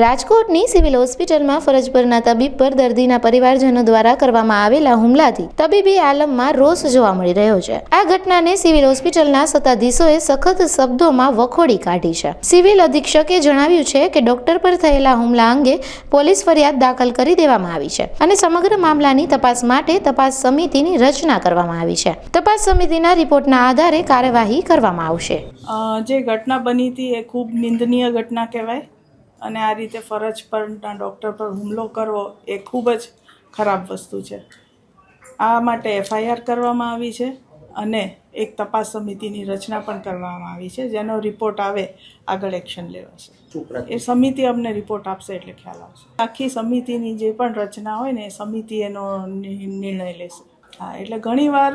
રાજકોટની સિવિલ હોસ્પિટલમાં ફરજ પરના તબીબ પર દર્દીના પરિવારજનો દ્વારા કરવામાં આવેલા હુમલાથી તબીબી આલમમાં રોષ જોવા મળી રહ્યો છે. આ ઘટનાને સિવિલ હોસ્પિટલના સત્તાધીશોએ સખત શબ્દોમાં વખોડી કાઢી છે. સિવિલ અધિક્ષકે જણાવ્યું છે કે ડોક્ટર પર થયેલા હુમલા અંગે પોલીસ ફરિયાદ દાખલ કરી દેવામાં આવી છે અને સમગ્ર મામલાની તપાસ માટે તપાસ સમિતિની રચના કરવામાં આવી છે. તપાસ સમિતિના રિપોર્ટના આધારે કાર્યવાહી કરવામાં આવશે. જે ઘટના બની હતી એ ખૂબ નિંદનીય ઘટના કહેવાય. અને આ રીતે ફરજ પરના ડૉક્ટર પર હુમલો કરવો એ ખૂબ જ ખરાબ વસ્તુ છે. આ માટે એફઆઈઆર કરવામાં આવી છે અને એક તપાસ સમિતિની રચના પણ કરવામાં આવી છે જેનો રિપોર્ટ આવે આગળ એક્શન લેવાશે. એ સમિતિ અમને રિપોર્ટ આપશે એટલે ખ્યાલ આવશે. આખી સમિતિની જે પણ રચના હોય ને એ સમિતિ એનો નિર્ણય લેશે. હા એટલે ઘણીવાર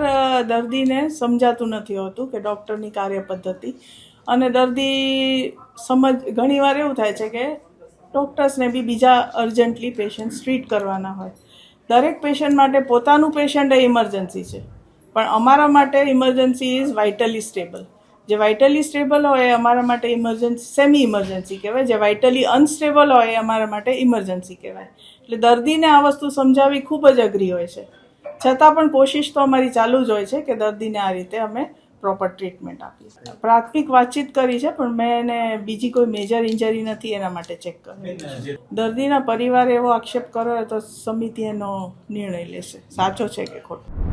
દર્દીને સમજાતું નથી હોતું કે ડૉક્ટરની કાર્યપદ્ધતિ અને દર્દી સમજ ઘણીવાર એવું થાય છે કે ડૉક્ટર્સને બી બીજા અર્જન્ટલી પેશન્ટ્સ ટ્રીટ કરવાના હોય. દરેક પેશન્ટ માટે પોતાનું પેશન્ટ એ ઇમરજન્સી છે. પણ અમારા માટે ઇમરજન્સી ઇઝ વાઇટલી સ્ટેબલ જે વાઇટલી સ્ટેબલ હોય એ અમારા માટે ઇમરજન્સી સેમી ઇમરજન્સી કહેવાય. જે વાઇટલી અનસ્ટેબલ હોય એ અમારા માટે ઇમરજન્સી કહેવાય. એટલે દર્દીને આ વસ્તુ સમજાવવી ખૂબ જ અઘરી હોય છે. છતાં પણ કોશિશ તો અમારી ચાલુ જ હોય છે કે દર્દીને આ રીતે અમે પ્રોપર ટ્રીટમેન્ટ આપી પ્રાથમિક વાતચીત કરી છે, પણ મેં એને બીજી કોઈ મેજર ઇન્જરી નથી એના માટે ચેક કરી દર્દીના પરિવારે એવો આક્ષેપ કર્યો તો સમિતિ એનો નિર્ણય લેશે. સાચો છે કે ખોટો?